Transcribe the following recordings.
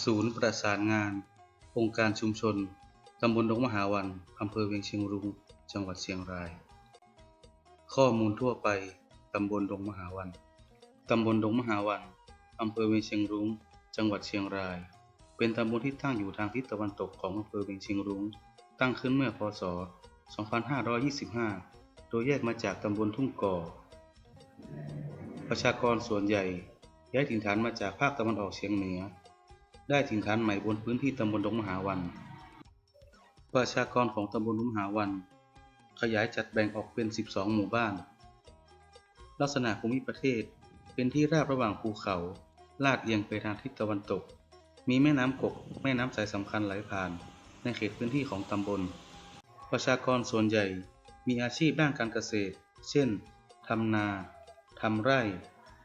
ศูนย์ประสานงาน องค์การชุมชน ตำบลดงมหาวัน อำเภอเวียงเชียงรุ้ง จังหวัดเชียงราย ข้อมูลทั่วไป ตำบลดงมหาวัน ตำบลดงมหาวัน อำเภอเวียงเชียงรุ้ง จังหวัดเชียงราย เป็นตำบลที่ตั้งอยู่ทางทิศตะวันตกของอำเภอเวียงเชียงรุ้ง ตั้งขึ้นเมื่อพศ 2525 โดยแยกมาจากตำบลทุ่งก่อ ประชากรส่วนใหญ่ย้ายถิ่นฐานมาจากภาคตะวันออกเฉียงเหนือ ได้ถิ่นฐานใหม่บนพื้นที่ตำบลดงมหาวัน ประชากรของตำบลดงมหาวัน ขยายจัดแบ่งออกเป็น 12 หมู่บ้าน ลักษณะภูมิประเทศเป็นที่ราบระหว่างภูเขา ลาดเอียงไปทางทิศตะวันตก มีแม่น้ำกก แม่น้ำสายสำคัญไหลผ่าน ในเขตพื้นที่ของตำบล ประชากรส่วนใหญ่มีอาชีพด้านการเกษตร เช่น ทำนา ทำไร่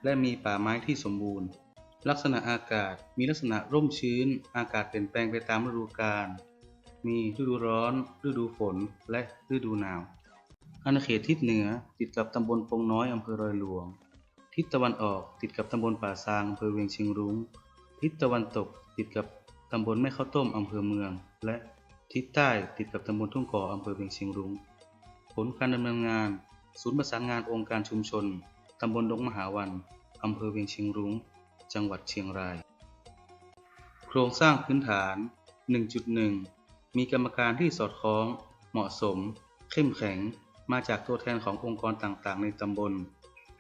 และมีป่าไม้ที่สมบูรณ์ ลักษณะอากาศมีลักษณะร่มชื้น อากาศเปลี่ยนแปลงไปตามฤดูกาล มีฤดูร้อน ฤดูฝน และฤดูหนาว อาณาเขตทิศเหนือติดกับตำบลปงน้อยอำเภอรอยหลวง ทิศตะวันออกติดกับตำบลป่าซางอำเภอเวียงเชียงรุ้ง ทิศตะวันตกติดกับตำบลแม่ข้าวต้มอำเภอเมือง และทิศใต้ติดกับตำบลทุ่งก่ออำเภอเวียงเชียงรุ้ง ผลการดำเนินงาน ศูนย์ประสานงานองค์การชุมชนตำบลดงมหาวันอำเภอเวียงเชียงรุ้ง จังหวัดเชียงราย โครงสร้างพื้นฐาน 1.1 มีกรรมการที่สอดคล้อง เหมาะสม เข้มแข็ง มาจากตัวแทนขององค์กรต่างๆ ในตำบล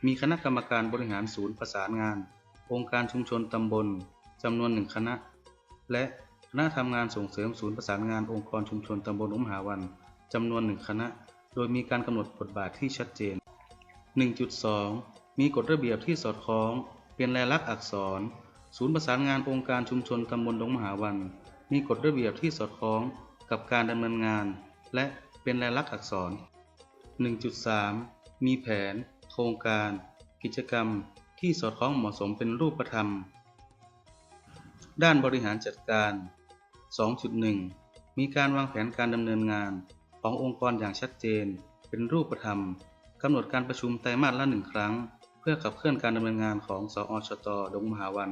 มีคณะกรรมการบริหารศูนย์ประสานงาน องค์การชุมชนตำบลจำนวนหนึ่งคณะ และคณะทำงานส่งเสริมศูนย์ประสานงานองค์กรชุมชนตำบลดงมหาวันจำนวนหนึ่งคณะ โดยมีการกำหนดบทบาทที่ชัดเจน 1.2 มีกฎระเบียบที่สอดคล้อง เป็นลายลักษณ์อักษร ศูนย์ประสานงานองค์การชุมชนตำบลดงมหาวัน มีกฎระเบียบที่สอดคล้องกับการดำเนินงาน และเป็นลายลักษณ์อักษร 1.3 มีแผน โครงการ กิจกรรมที่สอดคล้องเหมาะสมเป็นรูปธรรม ด้านบริหารจัดการ 2.1 มีการวางแผนการดำเนินงานขององค์กรอย่างชัดเจน เป็นรูปธรรมกำหนดการประชุมไตรมาสละหนึ่งครั้ง เพื่อขับเคลื่อนการดำเนินงานของสอชตดงมหาวัน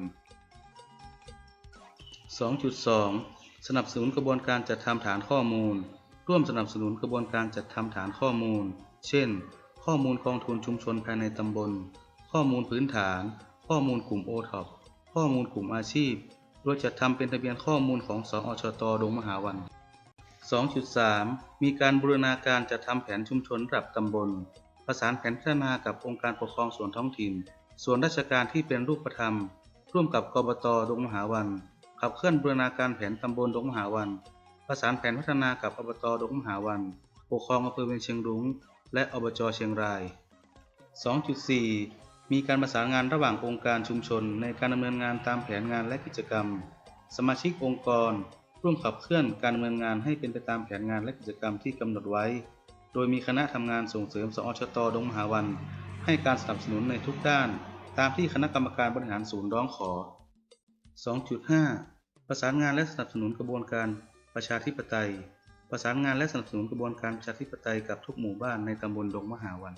2.2 สนับสนุนกระบวนการจัดทำฐานข้อมูล ร่วมสนับสนุนกระบวนการจัดทำฐานข้อมูล เช่น ข้อมูลกองทุนชุมชนภายในตำบล ข้อมูลพื้นฐาน ข้อมูลกลุ่มโอท็อปข้อมูลกลุ่มอาชีพ โดยจัดทำเป็นทะเบียนข้อมูลของสอชตดงมหาวัน 2.3 มีการบูรณาการจัดทำแผนชุมชนระดับตำบล ประสานแผนพัฒนากับองค์การปกครองส่วนท้องถิ่น ส่วนราชการที่เป็นรูปธรรม ร่วมกับกบตดงมหาวัน ขับเคลื่อนบูรณาการแผนตำบลดงมหาวัน ประสานแผนพัฒนากับอบตดงมหาวัน ปกครองอำเภอเวียงเชียงรุ้ง และอบจเชียงราย 2.4 มีการประสานงานระหว่างองค์การชุมชน ในการดำเนินงานตามแผนงานและกิจกรรม สมาชิกองค์กร ร่วมขับเคลื่อนการดำเนินงานให้เป็นไปตามแผนงานและกิจกรรมที่กำหนดไว้ โดยมีคณะทำงานส่งเสริมสอชตดงมหาวัน ให้การสนับสนุนในทุกด้าน ตามที่คณะกรรมการบริหารศูนย์ร้องขอ 2.5 ประสานงานและสนับสนุนกระบวนการประชาธิปไตย ประสานงานและสนับสนุนกระบวนการประชาธิปไตยกับทุกหมู่บ้านในตำบลดงมหาวัน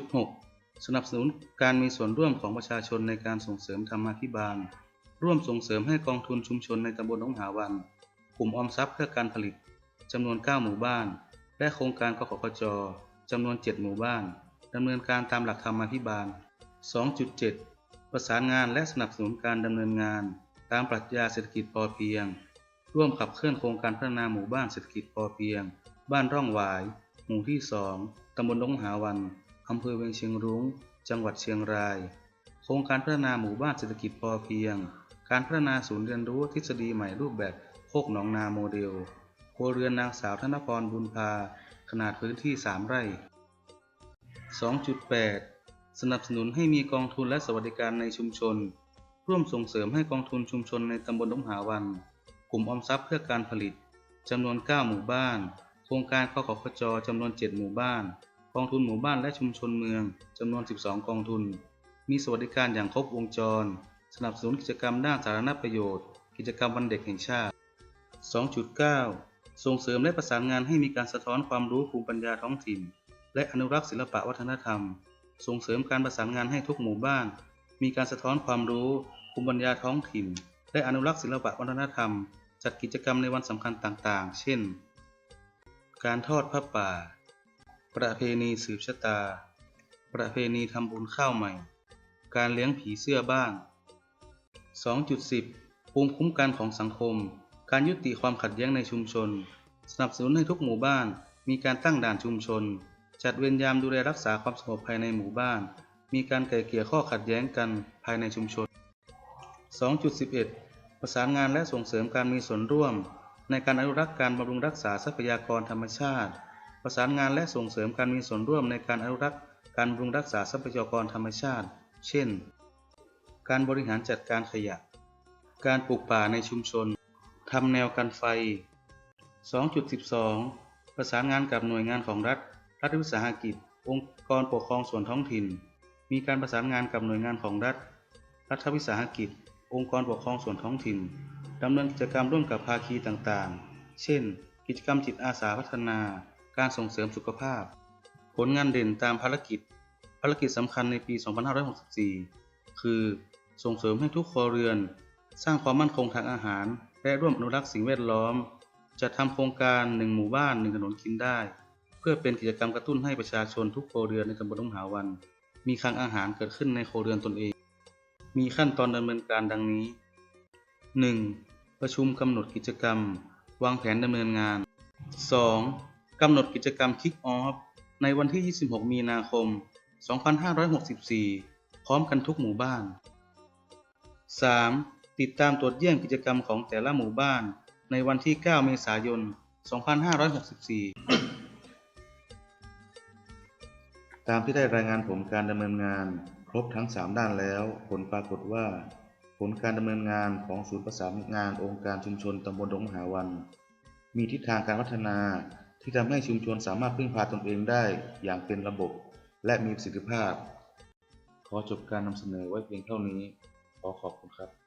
2.6 สนับสนุนการมีส่วนร่วมของประชาชนในการส่งเสริมธรรมาภิบาล ร่วมส่งเสริมให้กองทุนชุมชนในตำบลดงมหาวัน กลุ่มออมทรัพย์เพื่อการผลิตจำนวน 9 หมู่บ้าน และโครงการกขกจจำนวน 7 หมู่บ้านดำเนินการตามหลักธรรมาภิบาล 2.7 ประสานงานและสนับสนุนการดำเนินงาน ตามปรัชญาเศรษฐกิจพอเพียง ร่วมขับเคลื่อนโครงการพัฒนาหมู่บ้านเศรษฐกิจพอเพียง บ้านร่องหวาย หมู่ที่ 2 ตำบลดงหาวันอำเภอเวียงเชียงรุ้ง จังหวัดเชียงราย โครงการพัฒนาหมู่บ้านเศรษฐกิจพอเพียง การพัฒนาศูนย์เรียนรู้ทฤษฎีใหม่รูปแบบโคกหนองนาโมเดล ครัวเรือนนางสาวธนพรบุญพา ขนาดพื้นที่ 3 ไร่ 2.8 สนับสนุนให้มีกองทุนและสวัสดิการในชุมชน ร่วมส่งเสริมให้กองทุนชุมชนในตำบลดงหาวัน กลุ่มออมทรัพย์เพื่อการผลิตจำนวน 9 หมู่บ้าน โครงการกขกจจำนวน 7 หมู่บ้าน กองทุนหมู่บ้านและชุมชนเมืองจำนวน 12 กองทุน มีสวัสดิการอย่างครบวงจร สนับสนุนกิจกรรมด้านสาธารณประโยชน์ กิจกรรมวันเด็กแห่งชาติ 2.9 ส่งเสริมและประสานงานให้มีการสะท้อนความรู้ภูมิปัญญาท้องถิ่น และอนุรักษ์ศิลปะวัฒนธรรม ส่งเสริมการประสานงานให้ทุกหมู่บ้าน มีการสะท้อนความรู้ภูมิปัญญาท้องถิ่น และอนุรักษ์ศิลปะวัฒนธรรม จัดกิจกรรมในวันสำคัญต่างๆ เช่น การทอดผ้าป่า ประเพณีสืบชะตา ประเพณีทำบุญข้าวใหม่ การเลี้ยงผีเสื้อบ้าน 2.10 ภูมิคุ้มกันของสังคม การยุติความขัดแย้งในชุมชน สนับสนุนให้ทุกหมู่บ้าน มีการตั้งด่านชุมชน จัดเวรยามดูแลรักษาความสงบภายในหมู่บ้าน มีการไกล่เกลี่ยข้อขัดแย้งกันภายในชุมชน 2.11 ประสานงานและส่งเสริมการมีส่วนร่วม ในการอนุรักษ์การบำรุงรักษาทรัพยากรธรรมชาติ ประสานงานและส่งเสริมการมีส่วนร่วมในการอนุรักษ์การบำรุงรักษาทรัพยากรธรรมชาติ เช่น การบริหารจัดการขยะ การปลูกป่าในชุมชน ทำแนวกันไฟ 2.12 ประสานงานกับหน่วยงานของรัฐ รัฐวิสาหกิจ องค์กรปกครองส่วนท้องถิ่น มีการประสานงานกับหน่วยงานของรัฐ รัฐวิสาหกิจ องค์กรปกครองส่วนท้องถิ่นดำเนินกิจกรรมร่วมกับภาคีต่างๆ เช่น กิจกรรมจิตอาสาพัฒนา การส่งเสริมสุขภาพ ผลงานเด่นตามภารกิจ ภารกิจสำคัญในปี 2564 คือ ส่งเสริมให้ทุกครัวเรือน สร้างความมั่นคงทางอาหาร และร่วมอนุรักษ์สิ่งแวดล้อมจัดทำโครงการ1หมู่บ้าน1ถนนกินได้ เพื่อเป็นกิจกรรมกระตุ้นให้ประชาชนทุกโครเรือนในตำบลทุ่งหาวัน มีคลังอาหารเกิดขึ้นในโครเรือนตนเอง มีขั้นตอนดำเนินการดังนี้ 1. ประชุมกำหนดกิจกรรม วางแผนดำเนินงาน 2. กำหนดกิจกรรม Kick Off ในวันที่ 26 มีนาคม 2564 พร้อมกันทุกหมู่บ้าน 3. ติดตามตรวจเยี่ยมกิจกรรมของแต่ละหมู่บ้าน ในวันที่ 9 เมษายน 2564 ตามที่ได้รายงานผลการดำเนินงาน ครบทั้ง 3 ด้านแล้ว ผลปรากฏว่า ผลการดำเนินงานของศูนย์ประสานงานองค์การชุมชนตำบลดงมหาวัน มีทิศทางการพัฒนาที่ทำให้ชุมชนสามารถพึ่งพาตนเองได้อย่างเป็นระบบ และมีประสิทธิภาพ ขอจบการนำเสนอไว้เพียงเท่านี้ ขอขอบคุณครับ